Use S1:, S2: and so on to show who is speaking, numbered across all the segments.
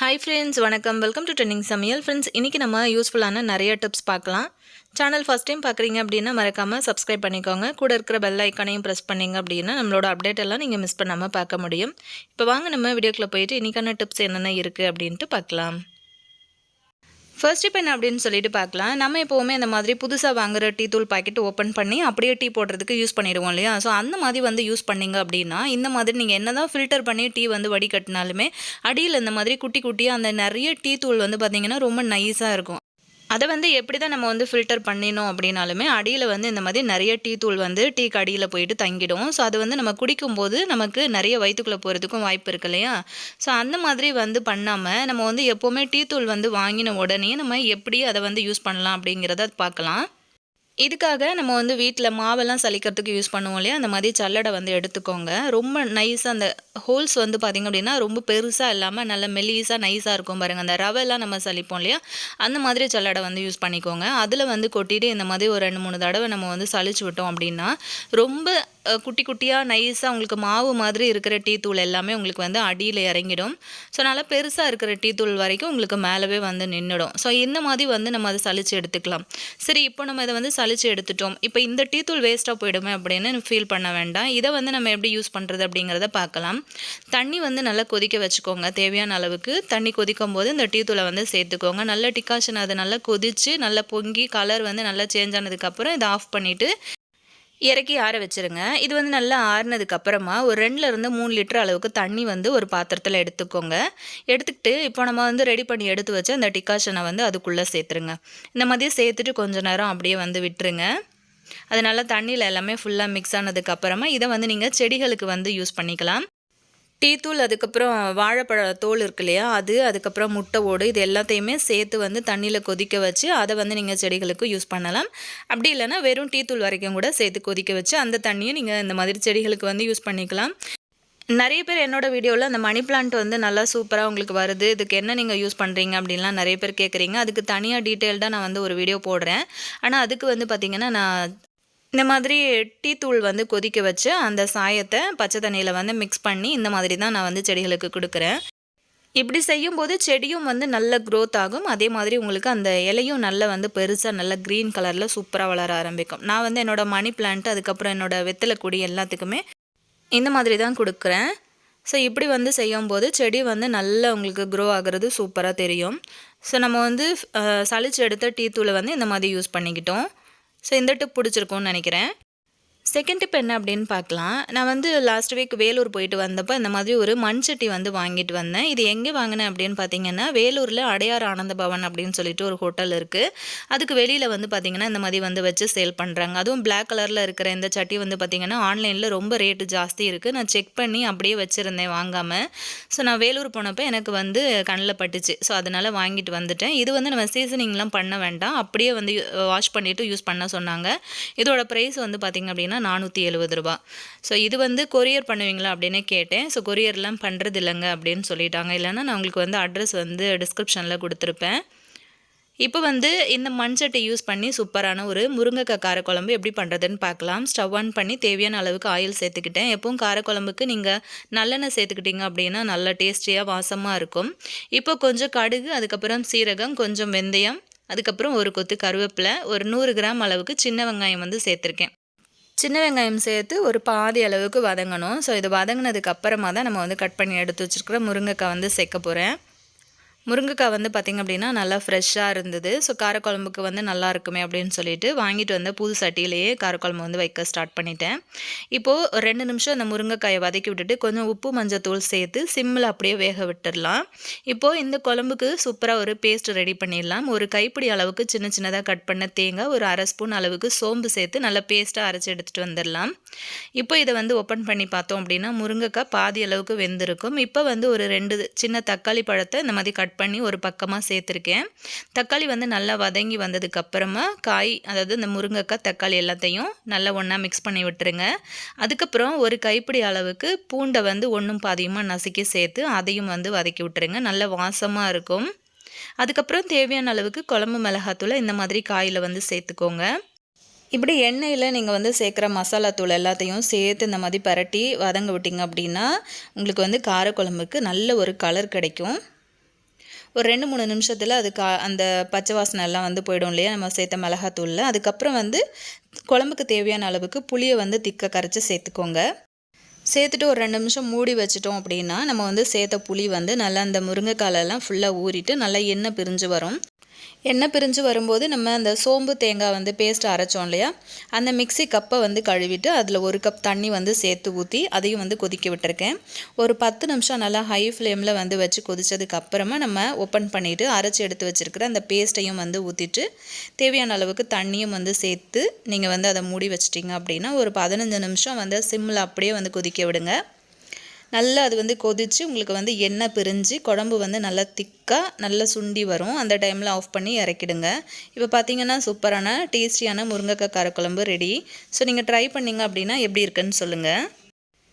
S1: Hi friends வணக்கம். Welcome to trending சமையல் friends இன்றைக்கி நம்ம யூஸ்ஃபுல்லான நிறைய டிப்ஸ் பார்க்கலாம். சேனல் ஃபஸ்ட் டைம் பார்க்குறீங்க அப்படின்னா மறக்காமல் சப்ஸ்கிரைப் பண்ணிக்கோங்க. கூட இருக்கிற பெல் ஐக்கானையும் ப்ரெஸ் பண்ணிங்க அப்படின்னா நம்மளோட அப்டேட் எல்லாம் நீங்கள் மிஸ் பண்ணாமல் பார்க்க முடியும். இப்போ வாங்க நம்ம வீடியோக்குள்ளே போயிட்டு இன்றைக்கான டிப்ஸ் என்னென்ன இருக்குது அப்படின்ட்டு பார்க்கலாம். ஃபர்ஸ்ட் இப்போ என்ன அப்படின்னு சொல்லிட்டு பார்க்கலாம். நம்ம எப்போவுமே இந்த மாதிரி புதுசாக வாங்குற டீ தூள் பாக்கெட் ஓப்பன் பண்ணி அப்படியே டீ போடுறதுக்கு யூஸ் பண்ணிடுவோம் இல்லையா? ஸோ அந்த மாதிரி வந்து யூஸ் பண்ணிங்க அப்படின்னா இந்த மாதிரி நீங்கள் என்ன தான் ஃபில்டர் பண்ணி டீ வந்து வடிகட்டினாலுமே அடியில் இந்த மாதிரி குட்டி குட்டியாக அந்த நிறைய டீ தூள் வந்து பார்த்திங்கன்னா ரொம்ப நைஸாக இருக்கும். அதை வந்து எப்படி தான் நம்ம வந்து ஃபில்டர் பண்ணினோம் அப்படின்னாலுமே அடியில் வந்து இந்த மாதிரி நிறைய டீ தூள் வந்து டீக்கு அடியில் போயிட்டு தங்கிடும். ஸோ அது வந்து நம்ம குடிக்கும்போது நமக்கு நிறைய வயிற்றுக்குள்ளே போகிறதுக்கும் வாய்ப்பு இருக்கு இல்லையா? ஸோ அந்த மாதிரி வந்து பண்ணாமல் நம்ம வந்து எப்போவுமே டீ தூள் வந்து வாங்கின உடனே நம்ம எப்படி அதை வந்து யூஸ் பண்ணலாம் அப்படிங்கிறத பார்க்கலாம். இதுக்காக நம்ம வந்து வீட்டில் மாவெல்லாம் சலிக்கிறதுக்கு யூஸ் பண்ணுவோம் இல்லையா? அந்த மாதிரி சல்லடை வந்து எடுத்துக்கோங்க. ரொம்ப நைஸாக அந்த ஹோல்ஸ் வந்து பார்த்திங்க அப்படின்னா ரொம்ப பெருசாக இல்லாமல் நல்ல மெலிஸாக நைஸாக இருக்கும் பாருங்கள் அந்த ரவெல்லாம் நம்ம சலிப்போம் இல்லையா? அந்த மாதிரி சல்லடை வந்து யூஸ் பண்ணிக்கோங்க. அதில் வந்து கொட்டிட்டு இந்த மாதிரி ஒரு ரெண்டு மூணு தடவை நம்ம வந்து சளிச்சு விட்டோம் அப்படின்னா ரொம்ப குட்டி குட்டியாக நைஸாக உங்களுக்கு மாவு மாதிரி இருக்கிற டீ தூள் எல்லாமே உங்களுக்கு வந்து அடியில் இறங்கிடும். ஸோ நல்லா பெருசாக இருக்கிற டீ தூள் வரைக்கும் உங்களுக்கு மேலவே வந்து நின்றுடும் ஸோ இந்த மாதிரி வந்து நம்ம அதை சளிச்சு எடுத்துக்கலாம். சரி இப்போ நம்ம இதை வந்து சளிச்சு எடுத்துட்டோம். இப்போ இந்த டீ தூள் வேஸ்ட்டாக போயிடுமே அப்படின்னு ஃபீல் பண்ண வேண்டாம். இதை வந்து நம்ம எப்படி யூஸ் பண்ணுறது அப்படிங்கிறத பார்க்கலாம். தண்ணி வந்து நல்லா கொதிக்க வச்சுக்கோங்க தேவையான அளவுக்கு. தண்ணி கொதிக்கும் போது இந்த டீ தூளை வந்து சேர்த்துக்கோங்க. நல்ல டிகாஷன் அதை நல்லா கொதித்து நல்லா பொங்கி கலர் வந்து நல்லா சேஞ்ச் ஆனதுக்கப்புறம் இதை ஆஃப் பண்ணிவிட்டு இறக்கி ஆற வச்சுருங்க. இது வந்து நல்லா ஆறுனதுக்கு அப்புறமா ஒரு ரெண்டுலேருந்து மூணு லிட்டர் அளவுக்கு தண்ணி வந்து ஒரு பாத்திரத்தில் எடுத்துக்கோங்க. எடுத்துக்கிட்டு இப்போ நம்ம வந்து ரெடி பண்ணி எடுத்து வச்சு அந்த டிகாஷனை வந்து அதுக்குள்ளே சேர்த்துருங்க. இந்த மாதிரி சேர்த்துட்டு கொஞ்சம் நேரம் அப்படியே வந்து விட்டுருங்க. அது நல்லா தண்ணியில் எல்லாமே ஃபுல்லாக மிக்ஸ் ஆனதுக்கப்புறமா இதை வந்து நீங்கள் செடிகளுக்கு வந்து யூஸ் பண்ணிக்கலாம். டீத்தூள் அதுக்கப்புறம் வாழைப்பழ தோல் இருக்கு இல்லையா அது அதுக்கப்புறம் முட்டை ஓடு இது எல்லாத்தையுமே சேர்த்து வந்து தண்ணியில் கொதிக்க வச்சு அதை வந்து நீங்கள் செடிகளுக்கு யூஸ் பண்ணலாம். அப்படி இல்லைனா வெறும் டீத்தூள் வரைக்கும் கூட சேர்த்து கொதிக்க வச்சு அந்த தண்ணியும் நீங்கள் இந்த மாதிரி செடிகளுக்கு வந்து யூஸ் பண்ணிக்கலாம். நிறைய பேர் என்னோடய வீடியோவில் அந்த மணி பிளான்ட் வந்து நல்லா சூப்பராக உங்களுக்கு வருது இதுக்கு என்ன நீங்கள் யூஸ் பண்ணுறீங்க அப்படின்லாம் நிறைய பேர் கேட்குறீங்க அதுக்கு தனியாக டீட்டெயில்டாக நான் வந்து ஒரு வீடியோ போடுறேன். ஆனால் அதுக்கு வந்து பார்த்திங்கன்னா நான் இந்த மாதிரி டீ தூள் வந்து கொதிக்க வச்சு அந்த சாயத்தை பச்சை தண்ணியில் வந்து மிக்ஸ் பண்ணி இந்த மாதிரி தான் நான் வந்து செடிகளுக்கு கொடுக்குறேன். இப்படி செய்யும்போது செடியும் வந்து நல்ல க்ரோத் ஆகும். அதே மாதிரி உங்களுக்கு அந்த இலையும் நல்ல வந்து பெருசாக நல்ல க்ரீன் கலரில் சூப்பராக வளர ஆரம்பிக்கும். நான் வந்து என்னோடய மணி பிளான்ட் அதுக்கப்புறம் என்னோடய வெத்தலை கொடி எல்லாத்துக்குமே இந்த மாதிரி தான் கொடுக்குறேன். ஸோ இப்படி வந்து செய்யும்போது செடி வந்து நல்லா உங்களுக்கு க்ரோ ஆகிறது சூப்பராக தெரியும். ஸோ நம்ம வந்து சளிச்சு எடுத்த டீ தூளை வந்து இந்த மாதிரி யூஸ் பண்ணிக்கிட்டோம். ஸோ இந்த டிப் பிடிச்சிருக்கும்னு நினைக்கிறேன். செகண்ட் டிப் என்ன அப்படின்னு பார்க்கலாம். நான் வந்து லாஸ்ட் வீக் வேலூர் போயிட்டு வந்தப்போ இந்த மாதிரி ஒரு மண் சட்டி வந்து வாங்கிட்டு வந்தேன். இது எங்கே வாங்கினேன் அப்படின்னு பார்த்தீங்கன்னா வேலூரில் அடையார் ஆனந்த பவன் அப்படின்னு சொல்லிட்டு ஒரு ஹோட்டல் இருக்குது அதுக்கு வெளியில் வந்து பார்த்திங்கன்னா இந்த மாதிரி வந்து வச்சு சேல் பண்ணுறாங்க அதுவும் பிளாக் கலரில் இருக்கிற இந்த சட்டி வந்து பார்த்திங்கன்னா ஆன்லைனில் ரொம்ப ரேட்டு ஜாஸ்தி இருக்குது நான் செக் பண்ணி அப்படியே வச்சுருந்தேன் வாங்காமல் ஸோ நான் வேலூர் போனப்போ எனக்கு வந்து கண்ணில் பட்டுச்சு. ஸோ அதனால் வாங்கிட்டு வந்துட்டேன். இது வந்து நம்ம சீசனிங்லாம் பண்ண வேண்டாம். அப்படியே வந்து வாஷ் பண்ணிவிட்டு யூஸ் பண்ண சொன்னாங்க. இதோட ப்ரைஸ் வந்து பார்த்திங்க அப்படின்னா நானூற்றி எழுபது ரூபா. ஸோ இது வந்து கொரியர் பண்ணுவீங்களா அப்படின்னு கேட்டேன். ஸோ கொரியர்லாம் பண்ணுறது இல்லைங்க அப்படின்னு சொல்லிட்டாங்க. இல்லைன்னா நான் உங்களுக்கு வந்து அட்ரஸ் வந்து டிஸ்கிரிப்ஷனில் கொடுத்துருப்பேன். இப்போ வந்து இந்த மண்சட்டை யூஸ் பண்ணி சூப்பரான ஒரு முருங்கைக்காய் காரக்குழம்பு எப்படி பண்ணுறதுன்னு பார்க்கலாம். ஸ்டவ் ஆன் பண்ணி தேவையான அளவுக்கு ஆயில் சேர்த்துக்கிட்டேன். எப்பவும் காரக்குழம்புக்கு நீங்கள் நல்லெண்ணெய் சேர்த்துக்கிட்டீங்க அப்படின்னா நல்ல டேஸ்டியாக வாசமாக இருக்கும். இப்போ கொஞ்சம் கடுகு அதுக்கப்புறம் சீரகம் கொஞ்சம் வெந்தயம் அதுக்கப்புறம் ஒரு கொத்து கருவேப்பிலை ஒரு நூறு கிராம் அளவுக்கு சின்ன வெங்காயம் வந்து சேர்த்துருக்கேன். சின்ன வெங்காயம் சேர்த்து ஒரு பாதி அளவுக்கு வதங்கணும். ஸோ இது வதங்கினதுக்கு அப்புறமா தான் நம்ம வந்து கட் பண்ணி எடுத்து வச்சுருக்கிற முருங்கைக்காய் வந்து சேர்க்க போகிறேன் முருங்கைக்காய் வந்து பார்த்திங்க அப்படின்னா நல்லா ஃப்ரெஷ்ஷாக இருந்தது. ஸோ காரக்குழம்புக்கு வந்து நல்லா இருக்குமே அப்படின்னு சொல்லிட்டு வாங்கிட்டு வந்த புது சட்டியிலேயே காரக்குழம்பு வந்து வைக்க ஸ்டார்ட் பண்ணிட்டேன். இப்போது ஒரு ரெண்டு நிமிஷம் அந்த முருங்கைக்காயை வதக்கி விட்டுட்டு கொஞ்சம் உப்பு மஞ்சள் தூள் சேர்த்து சிம்மில் அப்படியே வேக விட்டுடலாம். இப்போது இந்த குழம்புக்கு சூப்பராக ஒரு பேஸ்ட் ரெடி பண்ணிடலாம். ஒரு கைப்பிடி அளவுக்கு சின்ன சின்னதாக கட் பண்ண தேங்காய் ஒரு அரை ஸ்பூன் அளவுக்கு சோம்பு சேர்த்து நல்லா பேஸ்ட்டாக அரைச்சி எடுத்துகிட்டு வந்துடலாம். இப்போ இதை வந்து ஓப்பன் பண்ணி பார்த்தோம் அப்படின்னா முருங்கைக்காய் பாதி அளவுக்கு வெந்திருக்கும். இப்போ வந்து ஒரு ரெண்டு சின்ன தக்காளி பழத்தை இந்த மாதிரி கட் பண்ணி ஒரு பக்கமாக சேர்த்துருக்கேன். தக்காளி வந்து நல்லா வதங்கி வந்ததுக்கப்புறமா காய் அதாவது இந்த முருங்கைக்காய் தக்காளி எல்லாத்தையும் நல்லா ஒன்றா மிக்ஸ் பண்ணி விட்டுருங்க. அதுக்கப்புறம் ஒரு கைப்பிடி அளவுக்கு பூண்டை வந்து ஒன்றும் பாதியமாக நசுக்கி சேர்த்து அதையும் வந்து வதக்கி விட்டுருங்க. நல்ல வாசமாக இருக்கும். அதுக்கப்புறம் தேவையான அளவுக்கு குழம்பு மிளகாத்தூளை இந்த மாதிரி காயில் வந்து சேர்த்துக்கோங்க. இப்படி எண்ணெயில் நீங்கள் வந்து சேர்க்குற மசாலா தூள் எல்லாத்தையும் சேர்த்து இந்த மாதிரி பரட்டி வதங்க விட்டிங்க அப்படின்னா உங்களுக்கு வந்து காரக்குழம்புக்கு நல்ல ஒரு கலர் கிடைக்கும். ஒரு ரெண்டு மூணு நிமிஷத்தில் அது கா அந்த பச்சை வாசனை எல்லாம் வந்து போயிடும் இல்லையா? நம்ம சேர்த்த மிளகாத்தூளில். அதுக்கப்புறம் வந்து குழம்புக்கு தேவையான அளவுக்கு புளியை வந்து திக்க கரைச்சி சேர்த்துக்கோங்க. சேர்த்துட்டு ஒரு ரெண்டு நிமிஷம் மூடி வச்சிட்டோம் அப்படின்னா நம்ம வந்து சேர்த்த புளி வந்து நல்லா அந்த முருங்கைக்காலெல்லாம் ஃபுல்லாக ஊறிட்டு நல்லா எண்ணெய் பிரிஞ்சு வரும். எண்ணெய் பிரிஞ்சு வரும்போது நம்ம அந்த சோம்பு தேங்காய் வந்து பேஸ்ட் அரைச்சோம் இல்லையா? அந்த மிக்ஸி கப்பை வந்து கழுவிட்டு அதில் ஒரு கப் தண்ணி வந்து சேர்த்து ஊற்றி அதையும் வந்து கொதிக்க விட்டுருக்கேன். ஒரு பத்து நிமிஷம் நல்லா ஹை ஃப்ளேமில் வந்து வச்சு கொதித்ததுக்கு அப்புறமா நம்ம ஓப்பன் பண்ணிவிட்டு அரைச்சி எடுத்து வச்சுருக்கிற அந்த பேஸ்ட்டையும் வந்து ஊற்றிட்டு தேவையான அளவுக்கு தண்ணியும் வந்து சேர்த்து நீங்கள் வந்து அதை மூடி வச்சிட்டிங்க அப்படின்னா ஒரு பதினஞ்சு நிமிஷம் வந்து சிம்மில் அப்படியே வந்து கொதிக்க விடுங்க. நல்லா அது வந்து கொதித்து உங்களுக்கு வந்து எண்ணெய் பிரிஞ்சு குழம்பு வந்து நல்லா திக்காக நல்லா சுண்டி வரும். அந்த டைமில் ஆஃப் பண்ணி இறக்கிடுங்க. இப்போ பார்த்தீங்கன்னா சூப்பரான டேஸ்டியான முருங்கைக்காய் காரக்குழம்பு ரெடி ஸோ நீங்கள் ட்ரை பண்ணிங்க அப்படின்னா எப்படி இருக்குன்னு சொல்லுங்கள்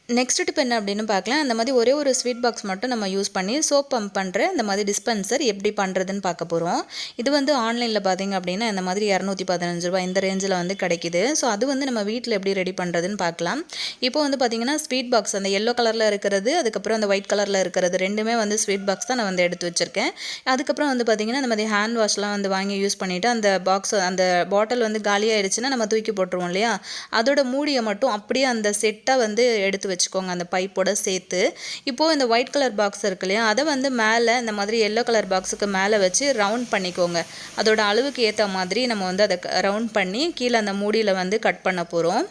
S1: நெக்ஸ்ட் டிப் என்ன அப்படின்னு பார்க்கலாம். அந்த மாதிரி ஒரே ஒரு ஸ்வீட் பாக்ஸ் மட்டும் நம்ம யூஸ் பண்ணி சோப் பம்ப் பண்ணுற இந்த மாதிரி டிஸ்பென்சர் எப்படி பண்ணுறதுன்னு பார்க்க போகிறோம் இது வந்து ஆன்லைனில் பார்த்தீங்க அப்படின்னா இந்த மாதிரி இரநூத்தி பதினஞ்சு ரூபா இந்த ரேஞ்சில் வந்து கிடைக்குது. ஸோ அது வந்து நம்ம வீட்டில் எப்படி ரெடி பண்ணுறதுன்னு பார்க்கலாம். இப்போ வந்து பார்த்தீங்கன்னா ஸ்வீட் பாக்ஸ் அந்த எல்லோ கலரில் இருக்கிறது அதுக்கப்புறம் அந்த ஒயிட் கலரில் இருக்கிறது ரெண்டுமே வந்து ஸ்வீட் பாக்ஸ் தான் நான் வந்து எடுத்து வச்சுருக்கேன். அதுக்கப்புறம் வந்து பார்த்திங்கன்னா இந்த மாதிரி ஹேண்ட் வாஷ்லாம் வந்து வாங்கி யூஸ் பண்ணிவிட்டு அந்த பாக்ஸ் அந்த பாட்டில் வந்து காலியாகிடுச்சுன்னா நம்ம தூக்கி போட்டுருவோம் இல்லையா? அதோட மூடியை மட்டும் அப்படியே அந்த செட்டை வந்து எடுத்து வச்சு வச்சுக்கோங்க அந்த பைப்போட சேர்த்து. இப்போது இந்த ஒயிட் கலர் பாக்ஸ் இருக்கு இல்லையா அதை வந்து மேலே இந்த மாதிரி எல்லோ கலர் பாக்ஸுக்கு மேலே வச்சு ரவுண்ட் பண்ணிக்கோங்க. அதோட அளவுக்கு ஏற்ற மாதிரி நம்ம வந்து அதை ரவுண்ட் பண்ணி கீழே அந்த மூடியில் வந்து கட் பண்ண போகிறோம்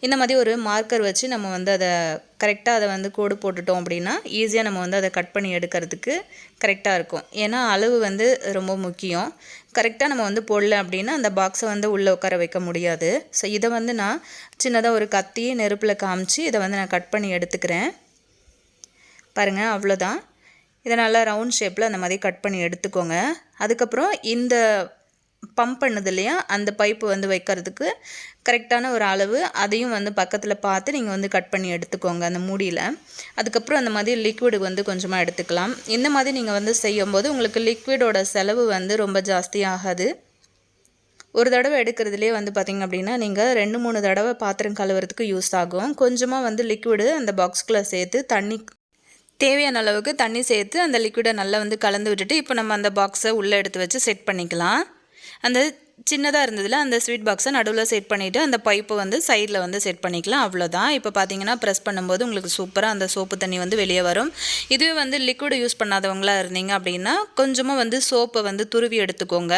S1: இந்த மாதிரி ஒரு மார்க்கர் வச்சு நம்ம வந்து அதை கரெக்டாக அதை வந்து கோடு போட்டுட்டோம் அப்படின்னா ஈஸியாக நம்ம வந்து அதை கட் பண்ணி எடுக்கிறதுக்கு கரெக்டாக இருக்கும். ஏன்னா அளவு வந்து ரொம்ப முக்கியம். கரெக்டாக நம்ம வந்து போடல அப்படின்னா அந்த பாக்ஸை வந்து உள்ளே உட்கார வைக்க முடியாது. ஸோ இதை வந்து நான் சின்னதாக ஒரு கத்தி நெருப்பில் காமிச்சு இதை வந்து நான் கட் பண்ணி எடுத்துக்கிறேன். பாருங்கள் அவ்வளோதான் இதை நல்லா ரவுண்ட் ஷேப்பில் அந்த மாதிரி கட் பண்ணி எடுத்துக்கோங்க. அதுக்கப்புறம் இந்த பம்ப் பண்ணுது இல்லையா? அந்த பைப்பு வந்து வைக்கிறதுக்கு கரெக்டான ஒரு அளவு அதையும் வந்து பக்கத்தில் பார்த்து நீங்கள் வந்து கட் பண்ணி எடுத்துக்கோங்க அந்த மூடியில். அதுக்கப்புறம் அந்த மாதிரி லிக்விடு வந்து கொஞ்சமாக எடுத்துக்கலாம். இந்த மாதிரி நீங்கள் வந்து செய்யும்போது உங்களுக்கு லிக்விடோட செலவு வந்து ரொம்ப ஜாஸ்தி ஆகாது. ஒரு தடவை எடுக்கிறதுலே வந்து பார்த்திங்க அப்படின்னா நீங்கள் ரெண்டு மூணு தடவை பாத்திரம் கழுவுறதுக்கு யூஸ் ஆகும். கொஞ்சமாக வந்து லிக்விடு அந்த பாக்ஸ்குள்ளே சேர்த்து தண்ணி தேவையான அளவுக்கு தண்ணி சேர்த்து அந்த லிக்விடை நல்லா வந்து கலந்து விட்டுட்டு இப்போ நம்ம அந்த பாக்ஸை உள்ளே எடுத்து வச்சு செட் பண்ணிக்கலாம். அந்த சின்னதாக இருந்ததில் அந்த ஸ்வீட் பாக்ஸை நடுவில் செட் பண்ணிவிட்டு அந்த பைப்பை வந்து சைடில் வந்து செட் பண்ணிக்கலாம். அவ்வளோதான் இப்போ பார்த்தீங்கன்னா ப்ரெஸ் பண்ணும்போது உங்களுக்கு சூப்பராக அந்த சோப்பு தண்ணி வந்து வெளியே வரும். இதுவே வந்து லிக்விட் யூஸ் பண்ணாதவங்களாக இருந்தீங்க அப்படின்னா கொஞ்சமாக வந்து சோப்பை வந்து துருவி எடுத்துக்கோங்க.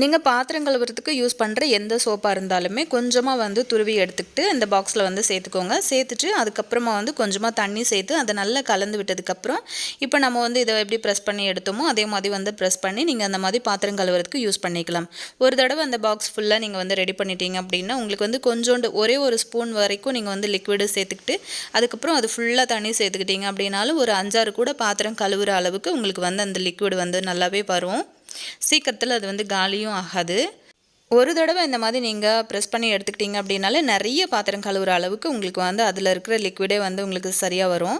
S1: நீங்கள் பாத்திரம் கழுவுறதுக்கு யூஸ் பண்ணுற எந்த சோப்பாக இருந்தாலுமே கொஞ்சமாக வந்து துருவி எடுத்துக்கிட்டு இந்த பாக்ஸில் வந்து சேர்த்துக்கோங்க. சேர்த்துட்டு அதுக்கப்புறமா வந்து கொஞ்சமாக தண்ணி சேர்த்து அதை நல்லா கலந்து விட்டதுக்கப்புறம் இப்போ நம்ம வந்து இதை எப்படி ப்ரெஸ் பண்ணி எடுத்தோமோ அதே மாதிரி வந்து ப்ரெஸ் பண்ணி நீங்கள் அந்த மாதிரி பாத்திரம் கழுவுறதுக்கு யூஸ் பண்ணிக்கலாம். ஒரு தடவை அந்த பாக்ஸ் ஃபுல்லாக நீங்கள் வந்து ரெடி பண்ணிட்டீங்க அப்படின்னா உங்களுக்கு வந்து கொஞ்சோண்டு ஒரே ஒரு ஸ்பூன் வரைக்கும் நீங்கள் வந்து லிக்விடு சேர்த்துக்கிட்டு அதுக்கப்புறம் அது ஃபுல்லாக தண்ணி சேர்த்துக்கிட்டீங்க அப்படின்னாலும் ஒரு அஞ்சாறு கூட பாத்திரம் கழுவுற அளவுக்கு உங்களுக்கு வந்து அந்த லிக்விட் வந்து நல்லாவே வரும். சீக்கிரத்தில் அது வந்து காலியும் ஆகாது. ஒரு தடவை இந்த மாதிரி நீங்கள் ப்ரெஸ் பண்ணி எடுத்துக்கிட்டீங்க அப்படின்னாலே நிறைய பாத்திரம் கழுவுற அளவுக்கு உங்களுக்கு வந்து அதில் இருக்கிற லிக்விடே வந்து உங்களுக்கு சரியாக வரும்.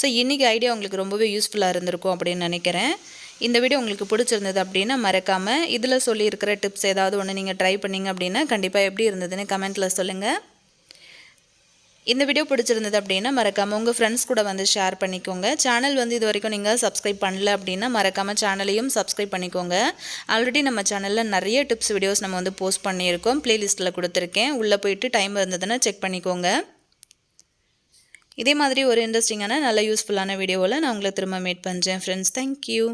S1: ஸோ இன்றைக்கி ஐடியா உங்களுக்கு ரொம்பவே யூஸ்ஃபுல்லாக இருந்திருக்கும் அப்படின்னு நினைக்கிறேன். இந்த வீடியோ உங்களுக்கு பிடிச்சிருந்தது அப்படின்னா மறக்காமல் இதில் சொல்லியிருக்கிற டிப்ஸ் ஏதாவது ஒன்று நீங்கள் ட்ரை பண்ணிங்க அப்படின்னா கண்டிப்பாக எப்படி இருந்ததுன்னு கமெண்ட்டில் சொல்லுங்கள் இந்த வீடியோ பிடிச்சிருந்தது அப்படின்னா மறக்காமல் உங்கள் ஃப்ரெண்ட்ஸ் கூட வந்து ஷேர் பண்ணிக்கோங்க. சேனல் வந்து இது வரைக்கும் நீங்கள் சப்ஸ்கிரைப் பண்ணல அப்படின்னா மறக்காமல் சேனலையும் சப்ஸ்கிரைப் பண்ணிக்கோங்க. ஆல்ரெடி நம்ம சேனலில் நிறைய டிப்ஸ் வீடியோஸ் நம்ம வந்து போஸ்ட் பண்ணியிருக்கோம். ப்ளேலிஸ்ட்டில் கொடுத்துருக்கேன். உள்ளே போயிட்டு டைம் இருந்ததுன்னா செக் பண்ணிக்கோங்க. இதே மாதிரி ஒரு இன்ட்ரெஸ்டிங்கான நல்ல யூஸ்ஃபுல்லான வீடியோவில் நான் உங்களை திரும்ப மீட் பண்ணுறேன் ஃப்ரெண்ட்ஸ் தேங்க்யூ